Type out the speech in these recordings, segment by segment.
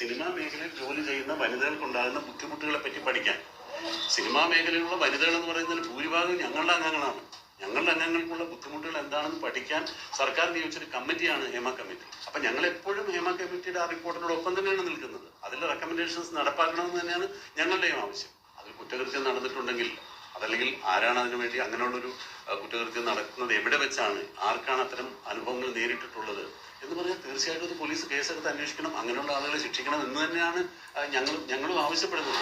Cinema മേഖലയിൽ ജോലി ചെയ്യുന്ന വനിതകൾക്കുണ്ടാകുന്ന ബുദ്ധിമുട്ടുകളെ പറ്റി പഠിക്കാൻ. സിനിമാ മേഖലയിലുള്ള വനിതകൾ എന്ന് പറയുന്നതിൽ ഭൂരിഭാഗം ഞങ്ങളുടെ അംഗങ്ങളാണ്. ഞങ്ങളുടെ അംഗങ്ങൾക്കുള്ള ബുദ്ധിമുട്ടുകൾ എന്താണെന്ന് പഠിക്കാൻ സർക്കാർ നിയോഗിച്ചൊരു കമ്മിറ്റിയാണ് ഹേമ കമ്മിറ്റി. അപ്പൊ ഞങ്ങൾ എപ്പോഴും ഹേമ കമ്മിറ്റിയുടെ ആ റിപ്പോർട്ടിനോടൊപ്പം തന്നെയാണ് നിൽക്കുന്നത്. അതിലെ റെക്കമെൻഡേഷൻസ് നടപ്പാക്കണമെന്ന് തന്നെയാണ് ഞങ്ങളുടെയും ആവശ്യം. അതിൽ കുറ്റകൃത്യം നടന്നിട്ടുണ്ടെങ്കിൽ അതല്ലെങ്കിൽ ആരാണ് അതിനു വേണ്ടി അങ്ങനെയുള്ളൊരു കുറ്റകൃത്യം നടക്കുന്നത്? എവിടെ വെച്ചാണ്? ആർക്കാണ് അത്തരം അനുഭവങ്ങൾ നേരിട്ടിട്ടുള്ളത്? എന്ന് പറഞ്ഞാൽ തീർച്ചയായിട്ടും ഒരു പോലീസ് കേസെടുത്ത് അന്വേഷിക്കണം. അങ്ങനെയുള്ള ആളുകളെ ശിക്ഷിക്കണം എന്ന് തന്നെയാണ് ഞങ്ങളും ഞങ്ങളും ആവശ്യപ്പെടുന്നത്.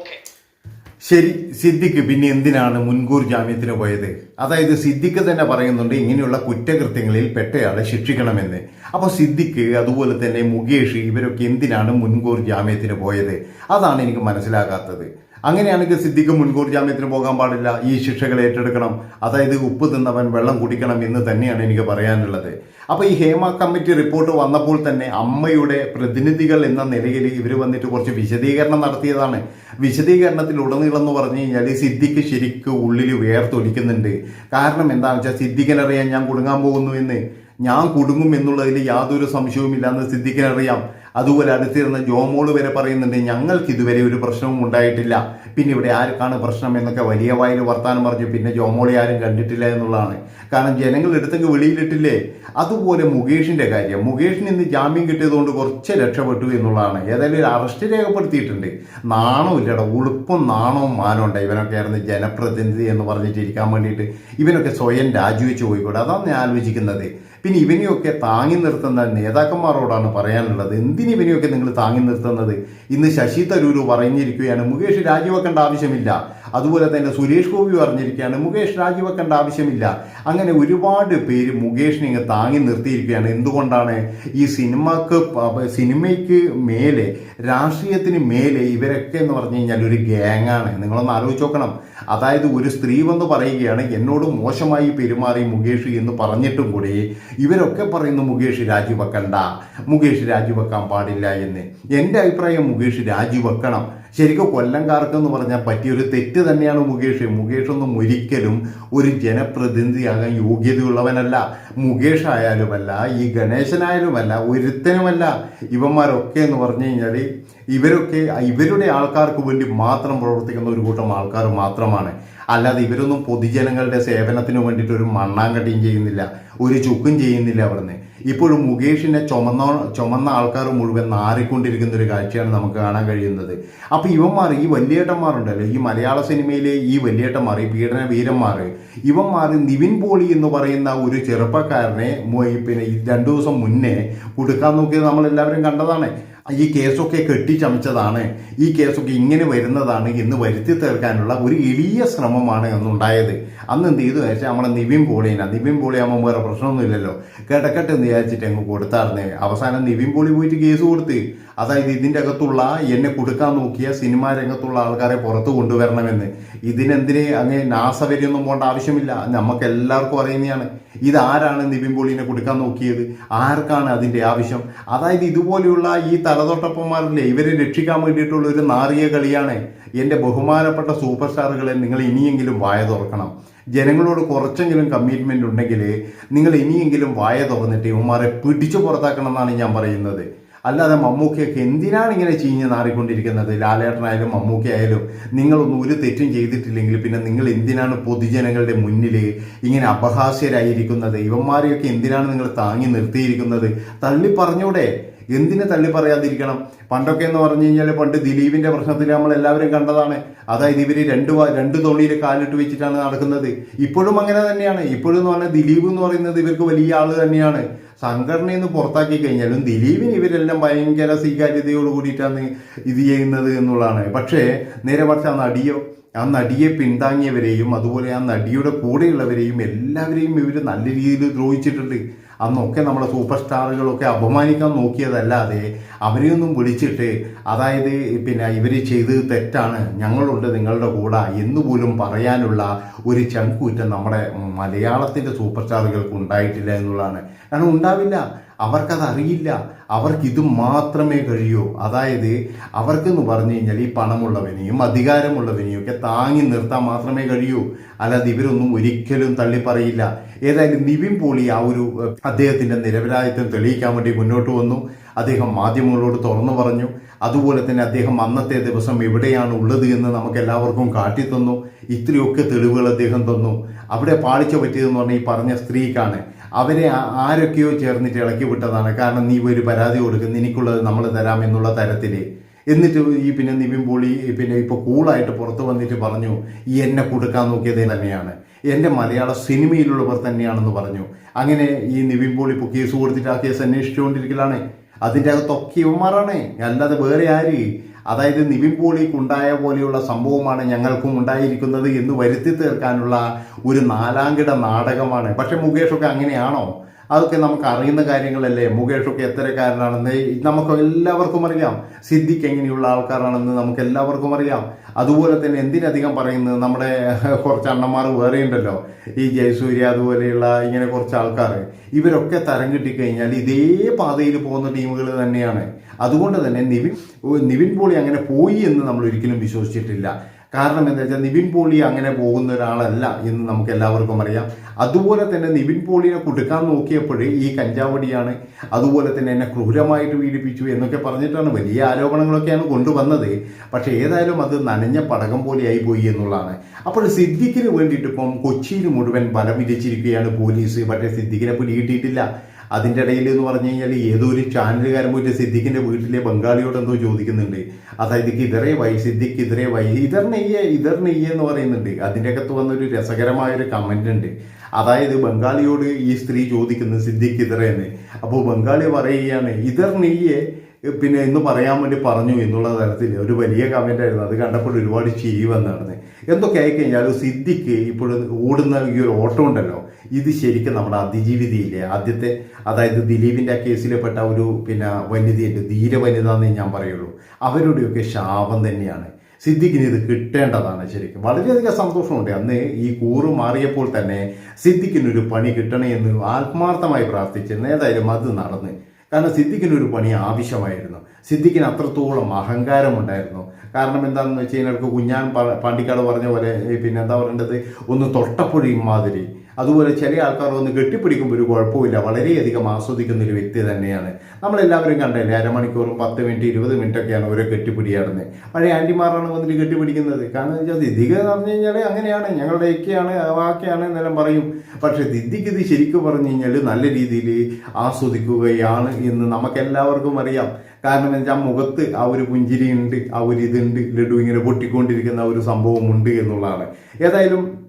ഓക്കെ. ശരി സിദ്ദിഖ് പിന്നെ എന്തിനാണ് മുൻകൂർ ജാമ്യത്തിന് പോയത്? അതായത് സിദ്ദിഖ് തന്നെ പറയുന്നുണ്ട് ഇങ്ങനെയുള്ള കുറ്റകൃത്യങ്ങളിൽ പെട്ടയാളെ ശിക്ഷിക്കണമെന്ന്. അപ്പോൾ സിദ്ദിഖ് അതുപോലെ തന്നെ മുകേഷ് ഇവരൊക്കെ എന്തിനാണ് മുൻകൂർ ജാമ്യത്തിന് പോയത്? അതാണ് എനിക്ക് മനസ്സിലാകാത്തത്. അങ്ങനെയാണെങ്കിൽ സിദ്ദിഖ് മുൻകൂർ ജാമ്യത്തിന് പോകാൻ പാടില്ല. ഈ ശിക്ഷകൾ ഏറ്റെടുക്കണം. അതായത് ഉപ്പ് തിന്നവൻ വെള്ളം കുടിക്കണം എന്ന് തന്നെയാണ് എനിക്ക് പറയാനുള്ളത്. അപ്പോൾ ഈ ഹേമ കമ്മിറ്റി റിപ്പോർട്ട് വന്നപ്പോൾ തന്നെ അമ്മയുടെ പ്രതിനിധികൾ എന്ന നിലയിൽ ഇവർ വന്നിട്ട് കുറച്ച് വിശദീകരണം നടത്തിയതാണ്. വിശദീകരണത്തിൽ ഉടനീളം എന്ന് പറഞ്ഞു കഴിഞ്ഞാൽ ഈ സിദ്ധിക്ക് ശരിക്ക് ഉള്ളിൽ വേർത്തൊലിക്കുന്നുണ്ട്. കാരണം എന്താണെന്ന് വെച്ചാൽ സിദ്ധിക്കനറിയാൻ ഞാൻ കുടുങ്ങാൻ പോകുന്നു എന്ന്. ഞാൻ കുടുങ്ങും എന്നുള്ളതിൽ യാതൊരു സംശയവുമില്ലെന്ന് സിദ്ദിഖിനറിയാം. അതുപോലെ അടുത്തിരുന്ന ജോമോൾ വരെ പറയുന്നുണ്ട് ഞങ്ങൾക്ക് ഇതുവരെ ഒരു പ്രശ്നവും ഉണ്ടായിട്ടില്ല. പിന്നെ ഇവിടെ ആർക്കാണ് പ്രശ്നം? എന്നൊക്കെ വലിയ വായിൽ വർത്താനം പറഞ്ഞു. പിന്നെ ജോമോളെ ആരും കണ്ടിട്ടില്ല എന്നുള്ളതാണ്. കാരണം ജനങ്ങൾ എടുത്തെങ്കിൽ വെളിയിലിട്ടില്ലേ? അതുപോലെ മുകേഷിന്റെ കാര്യം. മുകേഷിന് ഇന്ന് ജാമ്യം കിട്ടിയതുകൊണ്ട് കുറച്ച് രക്ഷപ്പെട്ടു എന്നുള്ളതാണ്. ഏതായാലും ഒരു അറസ്റ്റ് രേഖപ്പെടുത്തിയിട്ടുണ്ട്. നാണവും ഇല്ലട ഉളുപ്പും നാണവും മാനവും ഉണ്ട്. ഇവനൊക്കെ ആയിരുന്നു ജനപ്രതിനിധി എന്ന് പറഞ്ഞിട്ട് ഇരിക്കാൻ വേണ്ടിയിട്ട്. ഇവനൊക്കെ സ്വയം രാജിവെച്ച് പോയിക്കോട്ടെ. അതാണ് ഞാൻ ആലോചിക്കുന്നത്. പിന്നെ ഇവനെയൊക്കെ താങ്ങി നിർത്തുന്ന നേതാക്കന്മാരോടാണ് പറയാനുള്ളത്. എന്തിന് ഇവനെയൊക്കെ നിങ്ങൾ താങ്ങി നിർത്തുന്നത്? ഇന്ന് ശശി തരൂർ പറഞ്ഞിരിക്കുകയാണ്. മുകേഷ് രാജിവെക്കേണ്ട ആവശ്യമില്ല. അതുപോലെ തന്നെ സുരേഷ് ഗോപി പറഞ്ഞിരിക്കുകയാണ് മുകേഷ് രാജിവെക്കേണ്ട ആവശ്യമില്ല. അങ്ങനെ ഒരുപാട് പേര് മുകേഷിനെ ഇങ്ങ് താങ്ങി നിർത്തിയിരിക്കുകയാണ്. എന്തുകൊണ്ടാണ്? ഈ സിനിമക്ക് സിനിമയ്ക്ക് മേലെ രാഷ്ട്രീയത്തിന് മേലെ ഇവരൊക്കെ എന്ന് പറഞ്ഞു കഴിഞ്ഞാൽ ഒരു ഗ്യാങ്ങാണ്. നിങ്ങളൊന്ന് ആലോചിച്ച് നോക്കണം. അതായത് ഒരു സ്ത്രീ വന്ന് പറയുകയാണ് എന്നോട് മോശമായി പെരുമാറി മുകേഷ് എന്ന് പറഞ്ഞിട്ടും കൂടി ഇവരൊക്കെ പറയുന്നു മുകേഷ് രാജിവെക്കണ്ട മുകേഷ് രാജിവെക്കാൻ പാടില്ല എന്ന്. എന്റെ അഭിപ്രായം മുകേഷ് രാജിവെക്കണം. ശരിക്കും കൊല്ലംകാർക്ക് എന്ന് പറഞ്ഞാൽ പറ്റിയൊരു തെറ്റ് തന്നെയാണ് മുകേഷ്. മുകേഷ് ഒന്നും ഒരിക്കലും ഒരു ജനപ്രതിനിധിയാകാൻ യോഗ്യതയുള്ളവനല്ല. മുകേഷ് ആയാലുമല്ല ഈ ഗണേശനായാലുമല്ല ഒരുത്തനുമല്ല ഇവന്മാരൊക്കെ എന്ന് പറഞ്ഞു കഴിഞ്ഞാൽ ഇവരൊക്കെ ഇവരുടെ ആൾക്കാർക്ക് വേണ്ടി മാത്രം പ്രവർത്തിക്കുന്ന ഒരു കൂട്ടം ആൾക്കാർ മാത്രമാണ്. അല്ലാതെ ഇവരൊന്നും പൊതുജനങ്ങളുടെ സേവനത്തിന് വേണ്ടിയിട്ട് ഒരു മണ്ണാങ്കട്ടിയും ചെയ്യുന്നില്ല ഒരു ചുക്കും ചെയ്യുന്നില്ല അവിടുന്ന്. ഇപ്പോഴും മുകേഷിനെ ചുമന്ന ചുമന്ന ആൾക്കാർ മുഴുവൻ നാറിക്കൊണ്ടിരിക്കുന്ന ഒരു കാഴ്ചയാണ് നമുക്ക് കാണാൻ കഴിയുന്നത്. അപ്പോൾ ഇവന്മാർ ഈ വലിയേട്ടന്മാരുണ്ടല്ലോ ഈ മലയാള സിനിമയിലെ ഈ വലിയേട്ടന്മാർ ഈ പീഡന വീരന്മാർ ഇവന്മാർ നിവിൻ പോളി എന്ന് പറയുന്ന ഒരു ചെറുപ്പക്കാരനെ പിന്നെ രണ്ടു ദിവസം മുന്നേ കൊടുക്കാൻ നോക്കിയത് നമ്മളെല്ലാവരും കണ്ടതാണ്. ഈ കേസൊക്കെ കെട്ടിച്ചമച്ചതാണ് ഈ കേസൊക്കെ ഇങ്ങനെ വരുന്നതാണ് എന്ന് വരുത്തി തീർക്കാനുള്ള ഒരു എളിയ ശ്രമമാണ് എന്നുണ്ടായത് അന്ന് എന്ത് ചെയ്തു? വെച്ചാൽ നമ്മളെ നിവിൻ പോളിനാ നിവിൻ പോളി ആകുമ്പോൾ വേറെ പ്രശ്നമൊന്നുമില്ലല്ലോ. കിടക്കട്ടെ എന്ന് വിചാരിച്ചിട്ട് അങ്ങ് കൊടുത്തായിരുന്നേ അവസാനം നിവിൻ പോളി പോയിട്ട് കേസ് കൊടുത്ത്. അതായത് ഇതിന്റെ അകത്തുള്ള എന്നെ കൊടുക്കാൻ നോക്കിയ സിനിമാ രംഗത്തുള്ള ആൾക്കാരെ പുറത്ത് കൊണ്ടുവരണമെന്ന്. ഇതിനെന്തിന് അങ്ങ് നാസവരിയൊന്നും പോകേണ്ട ആവശ്യമില്ല. നമുക്ക് എല്ലാവർക്കും അറിയുന്നതാണ്. ഇതാരാണ് നിവിൻ പോളിനെ കൊടുക്കാൻ നോക്കിയത്? ആർക്കാണ് അതിന്റെ ആവശ്യം? അതായത് ഇതുപോലെയുള്ള ഈ തലതൊട്ടപ്പന്മാരില്ലേ ഇവരെ രക്ഷിക്കാൻ വേണ്ടിയിട്ടുള്ള ഒരു നാറിയ കളിയാണ് എന്റെ ബഹുമാനപ്പെട്ട സൂപ്പർ സ്റ്റാറുകളെ നിങ്ങൾ ഇനിയെങ്കിലും വായ തുറക്കണം. ജനങ്ങളോട് കുറച്ചെങ്കിലും കമ്മിറ്റ്മെന്റ് ഉണ്ടെങ്കിൽ നിങ്ങൾ ഇനിയെങ്കിലും വായ തുറന്നിട്ട് ഇവന്മാരെ പിടിച്ചു പുറത്താക്കണം എന്നാണ് ഞാൻ പറയുന്നത്. അല്ലാതെ മമ്മൂക്കയൊക്കെ എന്തിനാണ് ഇങ്ങനെ ചീഞ്ഞ് നാറിക്കൊണ്ടിരിക്കുന്നത്? ലാലേട്ടനായാലും മമ്മൂക്ക ആയാലും നിങ്ങളൊന്നും ഒരു തെറ്റും ചെയ്തിട്ടില്ലെങ്കിൽ പിന്നെ നിങ്ങൾ എന്തിനാണ് പൊതുജനങ്ങളുടെ മുന്നിൽ ഇങ്ങനെ അപഹാസ്യരായിരിക്കുന്നത്? ഇവന്മാരെയൊക്കെ എന്തിനാണ് നിങ്ങൾ താങ്ങി നിർത്തിയിരിക്കുന്നത്? തള്ളി പറഞ്ഞൂടെ എന്തിനെ തള്ളി പറയാതിരിക്കണം? പണ്ടൊക്കെ എന്ന് പറഞ്ഞു കഴിഞ്ഞാൽ പണ്ട് ദിലീപിന്റെ പ്രശ്നത്തിൽ നമ്മൾ എല്ലാവരും കണ്ടതാണ്. അതായത് ഇവർ രണ്ട് രണ്ടു തോണിയിൽ കാലിട്ട് വെച്ചിട്ടാണ് നടക്കുന്നത്. ഇപ്പോഴും അങ്ങനെ തന്നെയാണ്. ഇപ്പോഴും എന്ന് പറഞ്ഞാൽ ദിലീപ് എന്ന് പറയുന്നത് ഇവർക്ക് വലിയ ആൾ തന്നെയാണ്. സംഘടനയിൽ നിന്ന് പുറത്താക്കി കഴിഞ്ഞാലും ദിലീപിന് ഇവരെല്ലാം ഭയങ്കര സ്വീകാര്യതയോട് കൂടിയിട്ടാണ് ഇത് ചെയ്യുന്നത് എന്നുള്ളതാണ്. പക്ഷേ നേരെ പക്ഷെ ആ നടിയോ ആ നടിയെ പിന്താങ്ങിയവരെയും അതുപോലെ ആ നടിയുടെ കൂടെയുള്ളവരെയും എല്ലാവരെയും ഇവർ നല്ല രീതിയിൽ ദ്രോഹിച്ചിട്ടുണ്ട്. അന്നൊക്കെ നമ്മളെ സൂപ്പർ സ്റ്റാറുകളൊക്കെ അപമാനിക്കാൻ നോക്കിയതല്ലാതെ അവരെ ഒന്നും വിളിച്ചിട്ട് അതായത് പിന്നെ ഇവർ ചെയ്തത് തെറ്റാണ് ഞങ്ങളുണ്ട് നിങ്ങളുടെ കൂടെ എന്ന് പോലും പറയാനുള്ള ഒരു ചങ്കൂറ്റം നമ്മുടെ മലയാളത്തിന്റെ സൂപ്പർ സ്റ്റാറുകൾക്ക് ഉണ്ടായിട്ടില്ല എന്നുള്ളതാണ്. കാരണം ഉണ്ടാവില്ല. അവർക്കത് അറിയില്ല അവർക്ക് ഇത് മാത്രമേ കഴിയൂ. അതായത് അവർക്കെന്ന് പറഞ്ഞു കഴിഞ്ഞാൽ ഈ പണമുള്ളവനെയും അധികാരമുള്ളവനെയും ഒക്കെ താങ്ങി നിർത്താൻ മാത്രമേ കഴിയൂ. അല്ലാതെ ഇവരൊന്നും ഒരിക്കലും തള്ളി പറയില്ല ഏതായാലും നിവിൻ പോളി ആ ഒരു അദ്ദേഹത്തിന്റെ നിരപരാധിത്വം തെളിയിക്കാൻ വേണ്ടി മുന്നോട്ട് വന്നു. അദ്ദേഹം മാധ്യമങ്ങളോട് തുറന്നു പറഞ്ഞു. അതുപോലെ തന്നെ അദ്ദേഹം അന്നത്തെ ദിവസം എവിടെയാണ് ഉള്ളത് എന്ന് നമുക്ക് എല്ലാവർക്കും കാട്ടിത്തന്നു ഇത്രയൊക്കെ തെളിവുകൾ അദ്ദേഹം തന്നു. അവിടെ പാളിച്ച പറ്റിയതെന്ന് പറഞ്ഞാൽ ഈ പറഞ്ഞ സ്ത്രീക്കാണ്. അവരെ ആരൊക്കെയോ ചേർന്നിട്ട് ഇളക്കി വിട്ടതാണ്. കാരണം നീ ഒരു പരാതി കൊടുക്കും നിനക്കുള്ളത് നമ്മൾ തരാം എന്നുള്ള തരത്തിൽ എന്നിട്ട് ഈ പിന്നെ നിവിൻ പോളി പിന്നെ ഇപ്പോൾ കൂളായിട്ട് പുറത്ത് വന്നിട്ട് പറഞ്ഞു ഈ എന്നെ കൊടുക്കാൻ നോക്കിയത് തന്നെയാണ്. എന്റെ മലയാള സിനിമയിലുള്ളവർ തന്നെയാണെന്ന് പറഞ്ഞു. അങ്ങനെ ഈ നിവിൻ പോളി ഇപ്പോൾ കേസ് കൊടുത്തിട്ട് ആ കേസ് അന്വേഷിച്ചുകൊണ്ടിരിക്കലാണ്. അതിന്റെ അകത്തൊക്കെ ഇവന്മാരാണ്. അല്ലാതെ വേറെ ആര്? അതായത് നിവിൻ പോളിക്ക് ഉണ്ടായ പോലെയുള്ള സംഭവമാണ് ഞങ്ങൾക്കും ഉണ്ടായിരിക്കുന്നത് എന്ന് വരുത്തി തീർക്കാനുള്ള ഒരു നാലാംകിട നാടകമാണ്. പക്ഷെ മുകേഷൊക്കെ അങ്ങനെയാണോ? അതൊക്കെ നമുക്ക് അറിയുന്ന കാര്യങ്ങളല്ലേ? മുകേഷൊക്കെ എത്തരക്കാരനാണെന്ന് നമുക്ക് എല്ലാവർക്കും അറിയാം. സിദ്ദിഖ് എങ്ങനെയുള്ള ആൾക്കാരാണെന്ന് നമുക്ക് എല്ലാവർക്കും അറിയാം. അതുപോലെ തന്നെ എന്തിനധികം പറയുന്നത് നമ്മുടെ കുറച്ച് അണ്ണന്മാർ വേറെ ഉണ്ടല്ലോ. ഈ ജയസൂര്യ അതുപോലെയുള്ള ഇങ്ങനെ കുറച്ച് ആൾക്കാർ ഇവരൊക്കെ തരം കിട്ടിക്കഴിഞ്ഞാൽ ഇതേ പാതയിൽ പോകുന്ന ടീമുകൾ തന്നെയാണ്. അതുകൊണ്ട് തന്നെ നിവിൻ നിവിൻ പോളി അങ്ങനെ പോയി എന്ന് നമ്മൾ ഒരിക്കലും വിശ്വസിച്ചിട്ടില്ല. കാരണം എന്താ വെച്ചാൽ നിവിൻ പോളി അങ്ങനെ പോകുന്ന ഒരാളല്ല എന്ന് നമുക്ക് എല്ലാവർക്കും അറിയാം. അതുപോലെ തന്നെ നിവിൻ പോളിയെ കൊടുക്കാൻ നോക്കിയപ്പോൾ ഈ കഞ്ചാവടിയാണ് അതുപോലെ തന്നെ എന്നെ ക്രൂരമായിട്ട് പീഡിപ്പിച്ചു എന്നൊക്കെ പറഞ്ഞിട്ടാണ് വലിയ ആരോപണങ്ങളൊക്കെയാണ് കൊണ്ടുവന്നത്. പക്ഷേ ഏതായാലും അത് നനഞ്ഞ പടകം പോലെയായി പോയി എന്നുള്ളതാണ്. അപ്പോൾ സിദ്ദിഖിന് വേണ്ടിയിട്ട് ഇപ്പം കൊച്ചിയിൽ മുഴുവൻ ബലം വിരിച്ചിരിക്കുകയാണ് പോലീസ്. പക്ഷേ സിദ്ദിഖിനെ പിടികിട്ടിയിട്ടില്ല അതിന്റെ ഇടയിൽ എന്ന് പറഞ്ഞു കഴിഞ്ഞാൽ ഏതോ ഒരു ചാനലുകാരൻ പോയിട്ട് സിദ്ദിഖിന്റെ വീട്ടിലെ ബംഗാളിയോട് എന്തോ ചോദിക്കുന്നുണ്ട്. അതായത് ഇതറേ വൈ സിദ്ദിഖ് ഇതറേ വൈ ഇതർ നെയ്യേ ഇതർ നെയ്യേ എന്ന് പറയുന്നുണ്ട്. അതിന്റെ അകത്ത് വന്നൊരു രസകരമായൊരു കമന്റ് ഉണ്ട്. അതായത് ബംഗാളിയോട് ഈ സ്ത്രീ ചോദിക്കുന്നത് സിദ്ദിഖ് ഇതറേന്ന് അപ്പോൾ ബംഗാളി പറയുകയാണ് ഇതർ നെയ്യേ പിന്നെ ഇന്ന് പറയാൻ വേണ്ടി പറഞ്ഞു എന്നുള്ള തരത്തിൽ ഒരു വലിയ കമന്റ് ആയിരുന്നു. അത് കണ്ടപ്പോൾ ഒരുപാട് ചിരി വന്നാണ് എന്തൊക്കെ ആയിക്കഴിഞ്ഞാലും സിദ്ദിഖ് ഇപ്പോൾ ഓടുന്ന ഈ ഒരു ഓട്ടം ഉണ്ടല്ലോ. ഇത് ശരിക്കും നമ്മുടെ അതിജീവിതയില്ലേ ആദ്യത്തെ അതായത് ദിലീപിന്റെ ആ കേസിൽപ്പെട്ട ഒരു പിന്നെ വനിതയുണ്ട് ധീര വനിത എന്നേ ഞാൻ പറയുള്ളൂ. അവരുടെയൊക്കെ ശാപം തന്നെയാണ്. സിദ്ദിഖിന് ഇത് കിട്ടേണ്ടതാണ് ശരിക്കും. വളരെയധികം സന്തോഷമുണ്ട്. അന്ന് ഈ കൂറ് മാറിയപ്പോൾ തന്നെ സിദ്ദിഖിനൊരു പണി കിട്ടണേ എന്ന് ആത്മാർത്ഥമായി പ്രാർത്ഥിച്ച് ഏതായാലും അത് നടന്ന്. കാരണം സിദ്ദിഖിന് ഒരു പണി ആവശ്യമായിരുന്നു. സിദ്ദിഖിന് അത്രത്തോളം അഹങ്കാരമുണ്ടായിരുന്നു കാരണം എന്താണെന്ന് വെച്ച് കഴിഞ്ഞാൽ കുഞ്ഞാൻ പാണ്ടിക്കാട് പറഞ്ഞ പോലെ പിന്നെ എന്താ പറയേണ്ടത്? ഒന്ന് തൊട്ടപ്പൊഴിയും മാതിരി അതുപോലെ ചില ആൾക്കാർ ഒന്ന് കെട്ടിപ്പിടിക്കുമ്പോൾ ഒരു കുഴപ്പമില്ല. വളരെയധികം ആസ്വദിക്കുന്ന ഒരു വ്യക്തി തന്നെയാണ്. നമ്മളെല്ലാവരും കണ്ടല്ലേ അരമണിക്കൂറും പത്ത് മിനിറ്റ് ഇരുപത് മിനിറ്റ് ഒക്കെയാണ് ഓരോ കെട്ടിപ്പിടിയാടുന്നത് പഴയ ആന്റിമാരാണ് വന്നിട്ട് കെട്ടിപ്പിടിക്കുന്നത്. കാരണം വെച്ചാൽ ദിദിക എന്ന് പറഞ്ഞു കഴിഞ്ഞാൽ അങ്ങനെയാണ് ഞങ്ങളുടെ ഒക്കെയാണ് വാക്കയാണ് എന്നെല്ലാം പറയും. പക്ഷേ ദിദിക്ക് ഇത് ശരിക്കും പറഞ്ഞു കഴിഞ്ഞാൽ നല്ല രീതിയിൽ ആസ്വദിക്കുകയാണ് എന്ന് നമുക്കെല്ലാവർക്കും അറിയാം. കാരണം എന്ന് വെച്ചാൽ മുഖത്ത് ആ ഒരു പുഞ്ചിരിയുണ്ട് ആ ഒരു ഇതുണ്ട് ലഡു ഇങ്ങനെ പൊട്ടിക്കൊണ്ടിരിക്കുന്ന ഒരു സംഭവമുണ്ട് എന്നുള്ളതാണ്. ഏതായാലും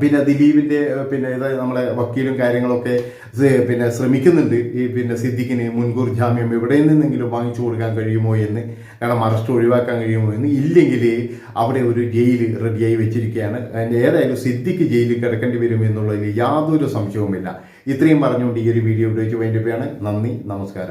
പിന്നെ ദിലീപിന്റെ പിന്നെ ഇത് നമ്മളെ വക്കീലും കാര്യങ്ങളൊക്കെ പിന്നെ ശ്രമിക്കുന്നുണ്ട്. ഈ പിന്നെ സിദ്ദിഖിന് മുൻകൂർ ജാമ്യം എവിടെ നിന്നെങ്കിലും വാങ്ങിച്ചു കൊടുക്കാൻ കഴിയുമോ എന്ന് കാരണം അറസ്റ്റ് ഒഴിവാക്കാൻ കഴിയുമോ എന്ന് ഇല്ലെങ്കിൽ അവിടെ ഒരു ജയിൽ റെഡിയായി വെച്ചിരിക്കുകയാണ്. അതിന്റെ ഏതായാലും സിദ്ദിഖ് ജയിലിൽ കിടക്കേണ്ടി വരും എന്നുള്ളതിൽ യാതൊരു സംശയവുമില്ല. ഇത്രയും പറഞ്ഞുകൊണ്ട് ഈ ഒരു വീഡിയോ ഉപയോഗിച്ച് വേണ്ടിയാണ് നന്ദി നമസ്കാരം.